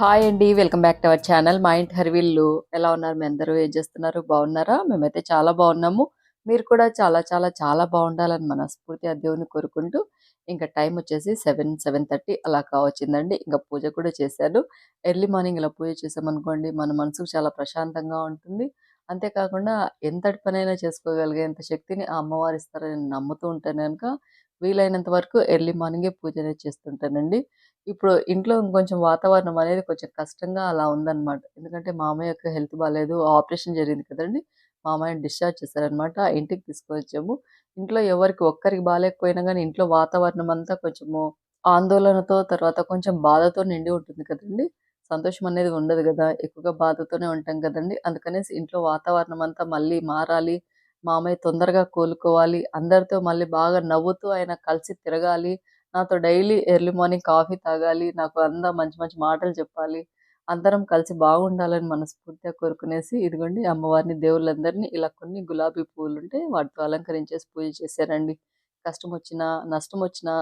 Hi అండి welcome back to our channel Maa Inti Harivillu ఎలా ఉన్నారు? మీ అందరూ ఏం చేస్తున్నారు? బాగున్నారా? మేమైతే చాలా బాగున్నాము. మీరు కూడా చాలా చాలా చాలా బాగుండాలని మనస్ఫూర్తి దేవుని కోరుకుంటూ ఇంకా టైం వచ్చేసి సెవెన్ సెవెన్ థర్టీ అలా కావచ్చిందండి. ఇంకా పూజ కూడా చేశాను. ఎర్లీ మార్నింగ్ ఇలా పూజ చేసామనుకోండి మన మనసుకు చాలా ప్రశాంతంగా ఉంటుంది. అంతేకాకుండా ఎంతటి పనైనా చేసుకోగలిగేంత శక్తిని ఆ అమ్మవారు ఇస్తారని నమ్ముతూ ఉంటాను కనుక వీలైనంత వరకు ఎర్లీ మార్నింగే పూజ అనేది చేస్తుంటానండి. ఇప్పుడు ఇంట్లో కొంచెం వాతావరణం అనేది కొంచెం కష్టంగా అలా ఉందన్నమాట. ఎందుకంటే మామయ్య యొక్క హెల్త్ బాగాలేదు ఆపరేషన్ జరిగింది కదండి. మామయ్యని డిశ్చార్జ్ చేశారనమాట ఇంటికి తీసుకొచ్చాము. ఇంట్లో ఎవరికి ఒక్కరికి బాగాలేకపోయినా కానీ ఇంట్లో వాతావరణం అంతా కొంచెము ఆందోళనతో తర్వాత కొంచెం బాధతో నిండి ఉంటుంది కదండి. సంతోషం అనేది ఉండదు కదా. ఎక్కువగా బాధతోనే ఉంటాం కదండి. అందుకనేసి ఇంట్లో వాతావరణం అంతా మళ్ళీ మారాలి మామయ్య తొందరగా కోలుకోవాలి. అందరితో మళ్ళీ బాగా నవ్వుతూ ఆయన కలిసి తిరగాలి. నాతో డైలీ ఎర్లీ మార్నింగ్ కాఫీ తాగాలి. నాకు అందా మంచి మంచి మాటలు చెప్పాలి. అందరం కలిసి బాగుండాలని మనస్ఫూర్తిగా కోరుకునేసి ఇదిగోండి అమ్మవారిని దేవుళ్ళందరినీ ఇలా కొన్ని గులాబీ పువ్వులు ఉంటే వాటితో అలంకరించేసి పూజ చేశారండి. కష్టం వచ్చినా నష్టం వచ్చినా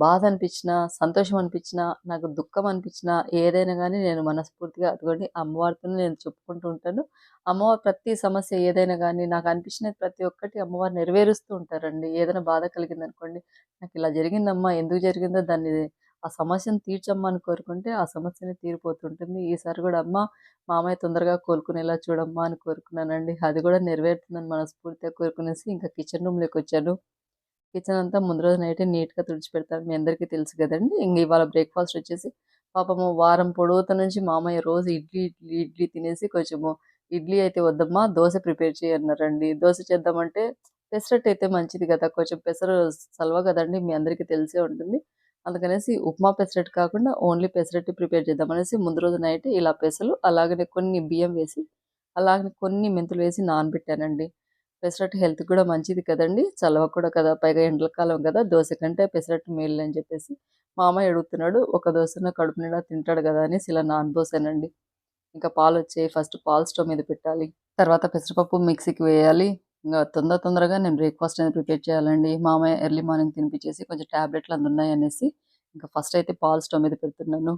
బాధ అనిపించినా సంతోషం అనిపించినా నాకు దుఃఖం అనిపించినా ఏదైనా కానీ నేను మనస్ఫూర్తిగా అటువంటి అమ్మవారితో నేను చెప్పుకుంటూ ఉంటాను. అమ్మవారు ప్రతి సమస్య ఏదైనా కానీ నాకు అనిపించిన ప్రతి ఒక్కటి అమ్మవారు నెరవేరుస్తూ ఉంటారండి. ఏదైనా బాధ కలిగింది అనుకోండి నాకు ఇలా జరిగిందమ్మా ఎందుకు జరిగిందో దాన్ని ఆ సమస్యను తీర్చమ్మా అని కోరుకుంటే ఆ సమస్యని తీరిపోతుంటుంది. ఈసారి కూడా అమ్మ మామయ్య తొందరగా కోలుకునేలా చూడమ్మా అని కోరుకున్నానండి. అది కూడా నెరవేరుతుందని మనస్ఫూర్తిగా కోరుకునేసి ఇంకా కిచెన్ రూమ్లోకి వచ్చాను. కిచెన్ అంతా ముందు రోజు నైటే నీట్గా తుడిచిపెడతారు. మీ అందరికీ తెలుసు కదండి. ఇంక ఇవాళ బ్రేక్ఫాస్ట్ వచ్చేసి పాపము వారం పొడవుత నుంచి మామయ్య రోజు ఇడ్లీ ఇడ్లీ ఇడ్లీ తినేసి కొంచెము ఇడ్లీ అయితే వద్దమ్మా దోశ ప్రిపేర్ చేయన్నారండి. దోశ చేద్దామంటే పెసరట్ అయితే మంచిది కదా. కొంచెం పెసరు సల్వ కదండి మీ అందరికీ తెలిసే ఉంటుంది. అందుకనేసి ఉప్మా పెసరట్ కాకుండా ఓన్లీ పెసరట్ ప్రిపేర్ చేద్దామనేసి ముందు రోజు నైట్ ఇలా పెసలు అలాగనే కొన్ని బియ్యం వేసి అలాగనే కొన్ని మెంతులు వేసి నానబెట్టానండి. పెసరట్టు హెల్త్ కూడా మంచిది కదండి. చలవ కూడా కదా పైగా ఎండల కాలం కదా దోశ కంటే పెసరట్టు మేలు అని చెప్పేసి మామయ్య అడుగుతున్నాడు ఒక దోశన కడుపు నిండా తింటాడు కదా అనేసి ఇలా నాన్ దోశనండి. ఇంకా పాలు వచ్చాయి ఫస్ట్ పాలు స్టవ్ మీద పెట్టాలి. తర్వాత పెసరపప్పు మిక్సీకి వేయాలి. ఇంకా తొందర తొందరగా నేను బ్రేక్ఫాస్ట్ అనేది ప్రిపేర్ చేయాలండి. మామయ్య ఎర్లీ మార్నింగ్ తినిపించేసి కొంచెం ట్యాబ్లెట్లు అందున్నాయి అనేసి ఇంకా ఫస్ట్ అయితే పాలు స్టవ్ మీద పెడుతున్నాను.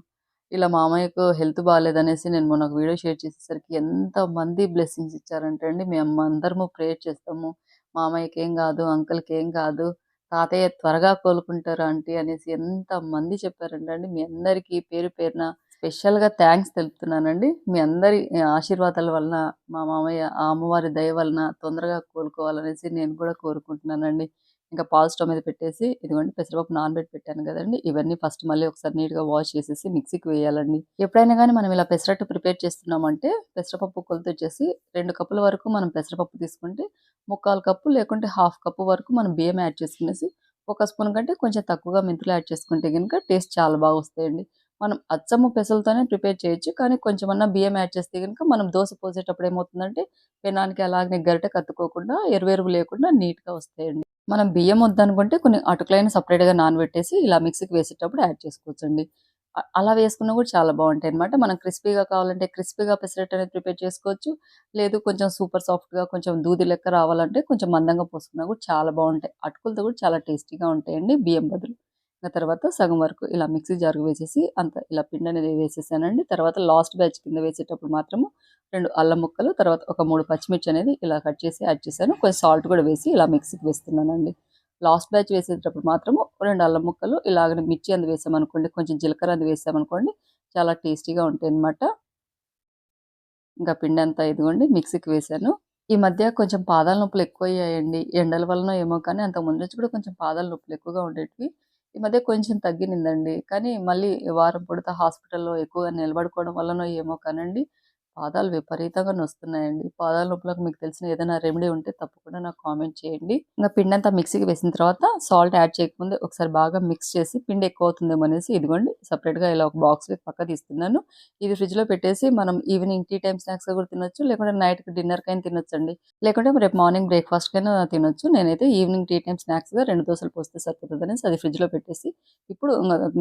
ఇలా మామయ్యకు హెల్త్ బాగాలేదనేసి నేను మొన్న ఒక వీడియో షేర్ చేసేసరికి ఎంత మంది బ్లెస్సింగ్స్ ఇచ్చారంటే అండి. మేము అందరము ప్రేయర్ చేస్తాము. మామయ్యకి ఏం కాదు అంకుల్కి ఏం కాదు తాతయ్య త్వరగా కోలుకుంటారు ఆంటీ అనేసి ఎంత మంది చెప్పారంటే అండి. మీ అందరికీ పేరు పేరున స్పెషల్గా థ్యాంక్స్ తెలుపుతున్నానండి. మీ అందరి ఆశీర్వాదాల వలన మా మామయ్య ఆ అమ్మవారి దయ వలన తొందరగా కోలుకోవాలనేసి నేను కూడా కోరుకుంటున్నానండి. ఇంకా పాలు స్టవ్ మీద పెట్టేసి ఇదిగోండి పెసరపప్పు నానబెట్టి పెట్టాను కదండి. ఇవన్నీ ఫస్ట్ మళ్ళీ ఒకసారి నీట్గా వాష్ చేసేసి మిక్సీకి వేయాలండి. ఎప్పుడైనా కానీ మనం ఇలా పెసరట్టు ప్రిపేర్ చేస్తున్నామంటే పెసరపప్పు కొలత వచ్చేసి రెండు కప్పుల వరకు మనం పెసరపప్పు తీసుకుంటే ముక్కాలు కప్పు లేకుంటే హాఫ్ కప్పు వరకు మనం బియ్యం యాడ్ చేసుకునేసి ఒక స్పూన్ కంటే కొంచెం తక్కువగా మెంతులు యాడ్ చేసుకుంటే కనుక టేస్ట్ చాలా బాగా వస్తాయండి. మనం అచ్చము పెసలతోనే ప్రిపేర్ చేయొచ్చు. కానీ కొంచెమన్నా బియ్యం యాడ్ చేస్తే కనుక మనం దోశ పోసేటప్పుడు ఏమవుతుందంటే పెనానికి అలాగే గరిటె కత్తుకోకుండా ఎరువెరువు లేకుండా నీట్గా వస్తాయండి. మనం బియ్యం వద్దనుకుంటే కొన్ని అటుకులైన సపరేట్గా నానబెట్టేసి ఇలా మిక్సీకి వేసేటప్పుడు యాడ్ చేసుకోవచ్చండి. అలా వేసుకున్నా కూడా చాలా బాగుంటాయి అనమాట మనం క్రిస్పీగా కావాలంటే క్రిస్పీగా పెసరెట్ అనేది ప్రిపేర్ చేసుకోవచ్చు. లేదు కొంచెం సూపర్ సాఫ్ట్గా కొంచెం దూది లెక్క రావాలంటే కొంచెం మందంగా పోసుకున్నా కూడా చాలా బాగుంటాయి. అటుకులతో కూడా చాలా టేస్టీగా ఉంటాయండి బియ్యం బదులు. ఇంకా తర్వాత సగం వరకు ఇలా మిక్సీ జార్కు వేసేసి అంత ఇలా పిండి అనేది వేసేసానండి. తర్వాత లాస్ట్ బ్యాచ్ కింద వేసేటప్పుడు మాత్రము రెండు అల్లం ముక్కలు తర్వాత ఒక మూడు పచ్చిమిర్చి అనేది ఇలా కట్ చేసి యాడ్ చేశాను. కొంచెం సాల్ట్ కూడా వేసి ఇలా మిక్సీకి వేస్తున్నానండి. లాస్ట్ బ్యాచ్ వేసేటప్పుడు మాత్రము రెండు అల్లం ముక్కలు ఇలాగనే మిర్చి అందు వేసామనుకోండి కొంచెం జీలకర్ర అందు వేసామనుకోండి చాలా టేస్టీగా ఉంటాయి అనమాట ఇంకా పిండి అంతా ఇదిగోండి మిక్సీకి వేసాను. ఈ మధ్య కొంచెం పాదాల నొప్పులు ఎక్కువ అయ్యాయండి ఎండల వలన ఏమో కానీ అంత ముందు నుంచి కూడా కొంచెం పాదాల నొప్పులు ఎక్కువగా ఉండేటివి. ఈ మధ్య కొంచెం తగ్గినిందండి. కానీ మళ్ళీ వారం పొడితే హాస్పిటల్లో ఎక్కువగా నిలబడుకోవడం వల్లనో ఏమో కానండి పాదాలు విపరీతంగా నొస్తున్నాయండి. పాదాల నొప్పులకు మీకు తెలిసిన ఏదైనా రెమెడీ ఉంటే తప్పకుండా నాకు కామెంట్ చేయండి. ఇంకా పిండి అంతా మిక్సీకి వేసిన తర్వాత సాల్ట్ యాడ్ చేయకముందే ఒకసారి బాగా మిక్స్ చేసి పిండి ఎక్కువ అవుతుందేమో అనేసి ఇదిగోండి సపరేట్గా ఇలా ఒక బాక్స్ పక్క తీస్తున్నాను. ఇది ఫ్రిడ్జ్లో పెట్టేసి మనం ఈవినింగ్ టీ టైం స్నాక్స్ కూడా తినొచ్చు లేకుంటే నైట్కి డిన్నర్కైనా తినొచ్చు అండి లేకుంటే రేపు మార్నింగ్ బ్రేక్ఫాస్ట్కైనా తినొచ్చు. నేనైతే ఈవినింగ్ టీ టైం స్నాక్స్గా రెండు దోశలు పోస్తే సరిపోతుంది అనేసి అది ఫ్రిడ్జ్లో పెట్టేసి ఇప్పుడు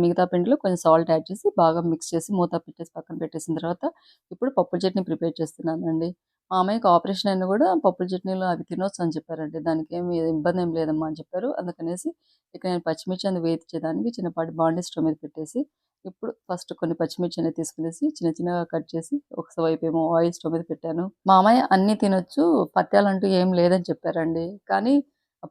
మిగతా పిండిలో కొంచెం సాల్ట్ యాడ్ చేసి బాగా మిక్స్ చేసి మూత పెట్టేసి పక్కన పెట్టేసిన తర్వాత ఇప్పుడు పప్పు చట్నీ ప్రిపేర్ చేస్తున్నానండి. మా అమ్మాయికి ఆపరేషన్ అయినా కూడా పప్పుల చట్నీలు అవి తినొచ్చు అని చెప్పారండి. దానికి ఏమి ఇబ్బంది ఏం లేదమ్మా అని చెప్పారు. అందుకనేసి ఇక్కడ నేను పచ్చిమిర్చి అందు వేయించేదానికి చిన్నపాటి బాండీ స్టవ్ మీద పెట్టేసి ఇప్పుడు ఫస్ట్ కొన్ని పచ్చిమిర్చి అనేది తీసుకునేసి చిన్న చిన్నగా కట్ చేసి ఒకసారి వైపు ఏమో ఆయిల్ స్టవ్ మీద పెట్టాను. మా అమ్మాయి అన్ని తినొచ్చు పత్యాలంటూ ఏం లేదని చెప్పారండి. కానీ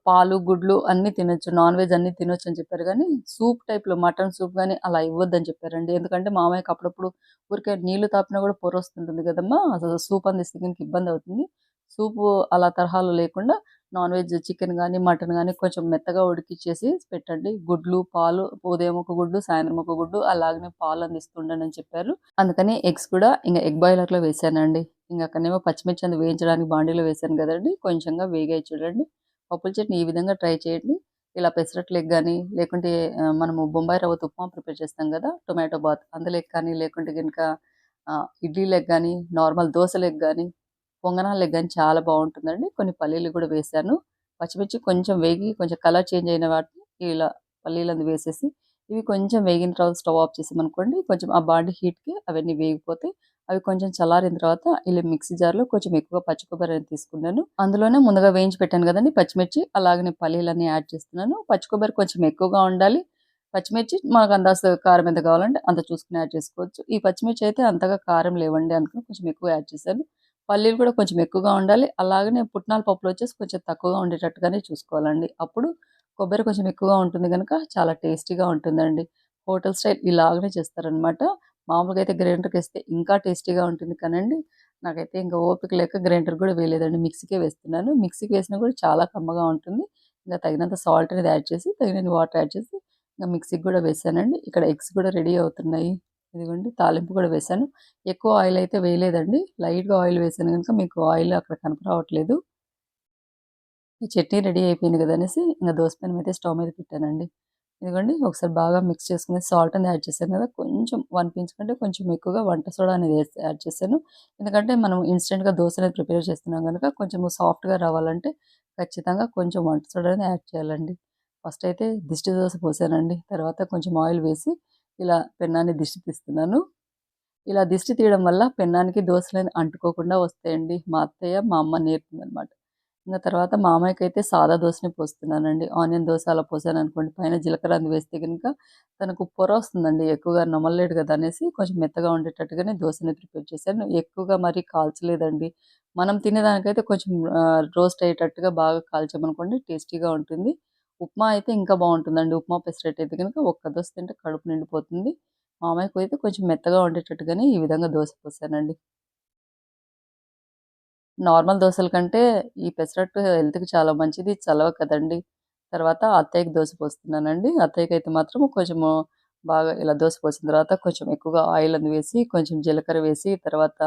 పాలు గుడ్లు అన్ని తినొచ్చు. నాన్ వెజ్ అన్ని తినొచ్చు అని చెప్పారు. కానీ సూప్ టైప్లో మటన్ సూప్ కానీ అలా ఇవ్వద్దని చెప్పారండి. ఎందుకంటే మామయ్యకి అప్పుడప్పుడు ఊరికే నీళ్ళు తాపినా కూడా పొర వస్తుంటుంది కదమ్మా. అసలు సూప్ అందిస్తే కనుక ఇబ్బంది అవుతుంది. సూపు అలా తరహాలో లేకుండా నాన్ వెజ్ చికెన్ కానీ మటన్ కానీ కొంచెం మెత్తగా ఉడికిచ్చేసి పెట్టండి. గుడ్లు పాలు ఉదయం ఒక గుడ్డు సాయంత్రం ఒక గుడ్డు అలాగనే పాలు అందిస్తుండని అని చెప్పారు. అందుకని ఎగ్స్ కూడా ఇంకా ఎగ్ బాయిలర్లో వేసానండి. ఇంకా అక్కడనేమో పచ్చిమిర్చి అందు వేయించడానికి బాండీలో వేసాను కదండి. కొంచెంగా వేగాయి చూడండి. పప్పుల చట్నీ ఈ విధంగా ట్రై చేయండి. ఇలా పెసరట్లు కానీ లేకుంటే మనము బొంబాయి రవ్వతో ఉప్మా ప్రిపేర్ చేస్తాం కదా టొమాటో బాత్. అందులో కానీ లేకుంటే కనుక ఇడ్లీ లెగ్ కానీ నార్మల్ దోశ లెగ్ కానీ పొంగనాలు లెగ్ కానీ చాలా బాగుంటుందండి. కొన్ని పల్లీలు కూడా వేసాను పచ్చిమిర్చి కొంచెం వేగి కొంచెం కలర్ చేంజ్ అయిన వాటిని ఇలా పల్లీలను వేసేసి ఇవి కొంచెం వేగిన తర్వాత స్టవ్ ఆఫ్ చేసామనుకోండి కొంచెం ఆ బాడీ హీట్కి అవన్నీ వేగిపోతే అవి కొంచెం చల్లారిన తర్వాత ఇలా మిక్సీ జార్లో కొంచెం ఎక్కువగా పచ్చి కొబ్బరి తీసుకున్నాను. అందులోనే ముందుగా వేయించి పెట్టాను కదండి పచ్చిమిర్చి అలాగనే పల్లీలన్నీ యాడ్ చేస్తున్నాను. పచ్చి కొబ్బరి కొంచెం ఎక్కువగా ఉండాలి. పచ్చిమిర్చి మనకు అందాజ కారం ఎంత కావాలంటే అంత చూసుకుని యాడ్ చేసుకోవచ్చు. ఈ పచ్చిమిర్చి అయితే అంతగా కారం లేవండి అందుకని కొంచెం ఎక్కువ యాడ్ చేశాను. పల్లీలు కూడా కొంచెం ఎక్కువగా ఉండాలి. అలాగనే పుట్నాల పప్పులు వచ్చేసి కొంచెం తక్కువగా ఉండేటట్టుగానే చూసుకోవాలండి. అప్పుడు కొబ్బరి కొంచెం ఎక్కువగా ఉంటుంది కనుక చాలా టేస్టీగా ఉంటుందండి. హోటల్ స్టైల్ ఇలాగనే చేస్తారనమాట. మామూలుగా అయితే గ్రైండర్కి వేస్తే ఇంకా టేస్టీగా ఉంటుంది కానండి. నాకైతే ఇంకా ఓపిక లేక గ్రైండర్ కూడా వేయలేదండి. మిక్సీకే వేస్తున్నాను. మిక్సీకి వేసినా కూడా చాలా కమ్మగా ఉంటుంది. ఇంకా తగినంత సాల్ట్ అనేది యాడ్ చేసి తగినన్ని వాటర్ యాడ్ చేసి ఇంకా మిక్సీకి కూడా వేసానండి. ఇక్కడ ఎగ్స్ కూడా రెడీ అవుతున్నాయి. ఇదిగోండి తాలింపు కూడా వేసాను. ఎక్కువ ఆయిల్ అయితే వేయలేదండి. లైట్గా ఆయిల్ వేసాను కనుక మీకు ఆయిల్ అక్కడ కనపరావట్లేదు చట్నీ రెడీ అయిపోయింది కదా అనేసి ఇంకా దోశ పెనం అయితే స్టవ్ మీద పెట్టానండి. ఎందుకండి ఒకసారి బాగా మిక్స్ చేసుకుని సాల్ట్ అనేది యాడ్ చేశాను కదా కొంచెం వన్ పించ్ కంటే కొంచెం ఎక్కువగా వంట సోడా అనేది యాడ్ చేశాను. ఎందుకంటే మనం ఇన్స్టెంట్గా దోశ అనేది ప్రిపేర్ చేస్తున్నాం కనుక కొంచెం సాఫ్ట్గా రావాలంటే ఖచ్చితంగా కొంచెం వంట సోడా అనేది యాడ్ చేయాలండి. ఫస్ట్ అయితే దిష్టి దోశ పోసానండి తర్వాత కొంచెం ఆయిల్ వేసి ఇలా పెన్నాన్ని దిష్టి తీస్తున్నాను. ఇలా దిష్టి తీయడం వల్ల పెన్నానికి దోశలని అంటుకోకుండా వస్తాయండి. మా అత్తయ్య మా అమ్మ నేర్పింది అనమాట ఇంకా తర్వాత మా అయితే సాదా దోశని పోస్తున్నానండి. ఆనియన్ దోశ అలా పోసాను అనుకోండి పైన జీలకర్ర అందు వేస్తే కనుక తనకు పొర వస్తుందండి. ఎక్కువగా నమ్మలేడు కదా అనేసి కొంచెం మెత్తగా ఉండేటట్టుగానే దోశని ప్రిపేర్ చేశాను. ఎక్కువగా మరీ కాల్చలేదండి. మనం తినేదానికైతే కొంచెం రోస్ట్ అయ్యేటట్టుగా బాగా కాల్చామనుకోండి టేస్టీగా ఉంటుంది. ఉప్మా అయితే ఇంకా బాగుంటుందండి. ఉప్మా పెసరెట్ అయితే కనుక ఒక్క దోశ తింటే కడుపు నిండిపోతుంది. మామయ్యకు అయితే కొంచెం మెత్తగా ఉండేటట్టుగానే ఈ విధంగా దోశ పోసానండి. నార్మల్ దోశల కంటే ఈ పెసరట్టు హెల్త్కి చాలా మంచిది చలవ కదండి. తర్వాత అత్తయ్యకి దోశ పోస్తున్నానండి. అత్తయ్యకి అయితే మాత్రం కొంచెము బాగా ఇలా దోశ పోసిన తర్వాత కొంచెం ఎక్కువగా ఆయిల్ అందు వేసి కొంచెం జీలకర్ర వేసి తర్వాత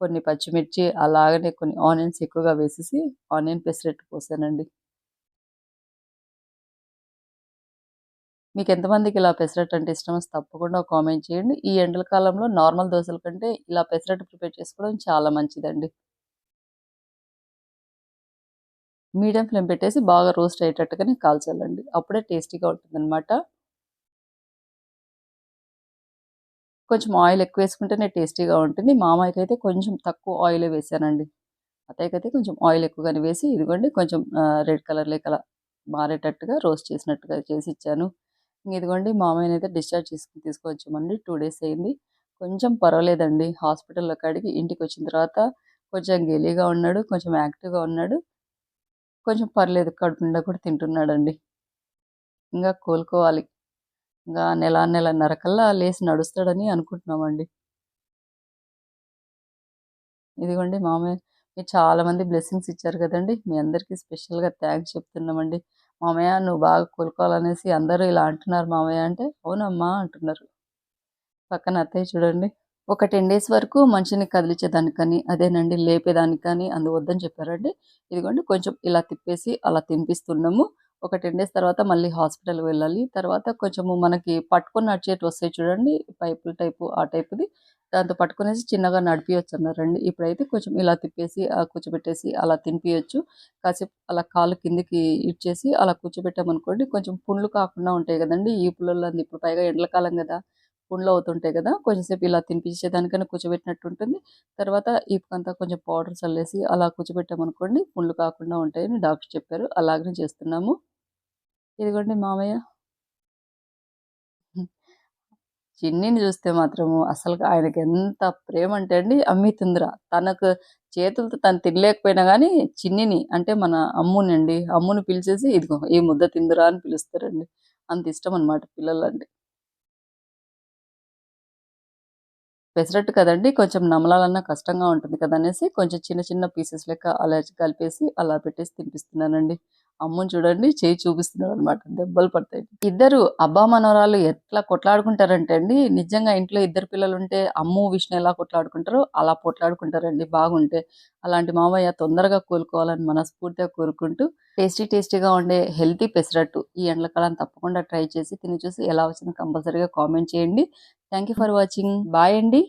కొన్ని పచ్చిమిర్చి అలాగనే కొన్ని ఆనియన్స్ ఎక్కువగా వేసేసి ఆనియన్ పెసరట్టు పోసానండి. మీకు ఎంతమందికి ఇలా పెసరట్టు అంటే ఇష్టమో తప్పకుండా కామెంట్ చేయండి. ఈ ఎండల కాలంలో నార్మల్ దోశల కంటే ఇలా పెసరట్టు ప్రిపేర్ చేసుకోవడం చాలా మంచిదండి. మీడియం ఫ్లేమ్ పెట్టేసి బాగా రోస్ట్ అయ్యేటట్టుగానే కాల్చాలండి. అప్పుడే టేస్టీగా ఉంటుందన్నమాట. కొంచెం ఆయిల్ ఎక్కువ వేసుకుంటేనే టేస్టీగా ఉంటుంది. మామయ్యకి అయితే కొంచెం తక్కువ ఆయిలే వేసానండి. అత్తయ్యకి అయితే కొంచెం ఆయిల్ ఎక్కువగానే వేసి ఇదిగోండి కొంచెం రెడ్ కలర్ లెక్కల మారేటట్టుగా రోస్ట్ చేసినట్టుగా చేసి ఇచ్చాను. ఇదిగోండి మామయ్యని అయితే డిశ్చార్జ్ చేసుకుని తీసుకొచ్చామండి. టూ డేస్ అయింది. కొంచెం పర్వాలేదండి. హాస్పిటల్లో కాడికి ఇంటికి వచ్చిన తర్వాత కొంచెం గెలీగా ఉన్నాడు కొంచెం యాక్టివ్గా ఉన్నాడు. కొంచెం పర్లేదు కడుపు నిండా కూడా తింటున్నాడండి. ఇంకా కోలుకోవాలి. ఇంకా నెల నెలన్నర కల్లా లేచి నడుస్తాడని అనుకుంటున్నామండి. ఇదిగోండి మామయ్య మీరు చాలా మంది బ్లెస్సింగ్స్ ఇచ్చారు కదండి. మీ అందరికీ స్పెషల్గా థ్యాంక్స్ చెప్తున్నామండి. మామయ్య నువ్వు బాగా కోలుకోవాలనేసి అందరూ ఇలా అంటున్నారు మామయ్య అంటే అవునమ్మా అంటున్నారు. పక్కన అత్తయ్య చూడండి. ఒక టెన్ డేస్ వరకు మనిషిని కదిలించేదానికి కానీ అదేనండి లేపేదానికి కానీ అందువద్దని చెప్పారండి. ఇదిగోండి కొంచెం ఇలా తిప్పేసి అలా తినిపిస్తున్నాము. ఒక టెన్ డేస్ తర్వాత మళ్ళీ హాస్పిటల్కి వెళ్ళాలి. తర్వాత కొంచెము మనకి పట్టుకొని నడిచేటి వస్తాయి చూడండి పైపుల టైపు ఆ టైపుది. దాంతో పట్టుకునేసి చిన్నగా నడిపించచ్చు అన్నారండి ఇప్పుడైతే కొంచెం ఇలా తిప్పేసి ఆ కూర్చోబెట్టేసి అలా తినిపించచ్చు కాసేపు అలా కాలు కిందికి ఇచ్చేసి అలా కూర్చోబెట్టామనుకోండి కొంచెం పుండ్లు కాకుండా ఉంటాయి కదండి. ఈ పుల్లల్లో ఇప్పుడు పైగా ఎండలకాలం కదా. పుండ్లు అవుతుంటాయి కదా! కొంచెంసేపు ఇలా తినిపించేదానికైనా కూర్చోబెట్టినట్టు ఉంటుంది తర్వాత ఈపుకంతా కొంచెం పౌడర్ చల్లేసి అలా కూర్చోబెట్టామనుకోండి పుండ్లు కాకుండా ఉంటాయని డాక్టర్ చెప్పారు. అలాగనే చేస్తున్నాము. ఇదిగోండి మామయ్య. చిన్నిని చూస్తే మాత్రము అసలు ఆయనకి ఎంత ప్రేమ అంటే అండి అమ్మి తిందిరా. తనకు చేతులతో తను తినలేకపోయినా కానీ చిన్నిని అంటే మన అమ్మునండి అమ్ముని పిలిచేసి ఇదిగో ఈ ముద్ద తిందురా అని పిలుస్తారండి. అంత ఇష్టం అనమాట పిల్లలంటే. పెసరట్టు కదండి కొంచెం నమలాలన్నా కష్టంగా ఉంటుంది కదా అనేసి కొంచెం చిన్న చిన్న పీసెస్ లెక్క అలా కలిపేసి అలా పెట్టేసి తినిపిస్తున్నానండి. అమ్మని చూడండి చేయి చూపిస్తున్నాడు అనమాట దెబ్బలు పడతాయి. ఇద్దరు అబ్బా మనవరాలు ఎట్లా కొట్లాడుకుంటారంటే అండి నిజంగా ఇంట్లో ఇద్దరు పిల్లలు ఉంటే అమ్ము విష్ణు ఎలా కొట్లాడుకుంటారో అలా కొట్లాడుకుంటారండి బాగుంటే అలాంటి మామయ్య తొందరగా కోలుకోవాలని మనస్ఫూర్తిగా కోరుకుంటూ టేస్టీ టేస్టీగా ఉండే హెల్తీ పెసరట్టు ఈ ఎండాకాలం తప్పకుండా ట్రై చేసి తిని చూసి ఎలా వచ్చిందో కంపల్సరీగా కామెంట్ చేయండి. Thank you for watching. Bye అండి.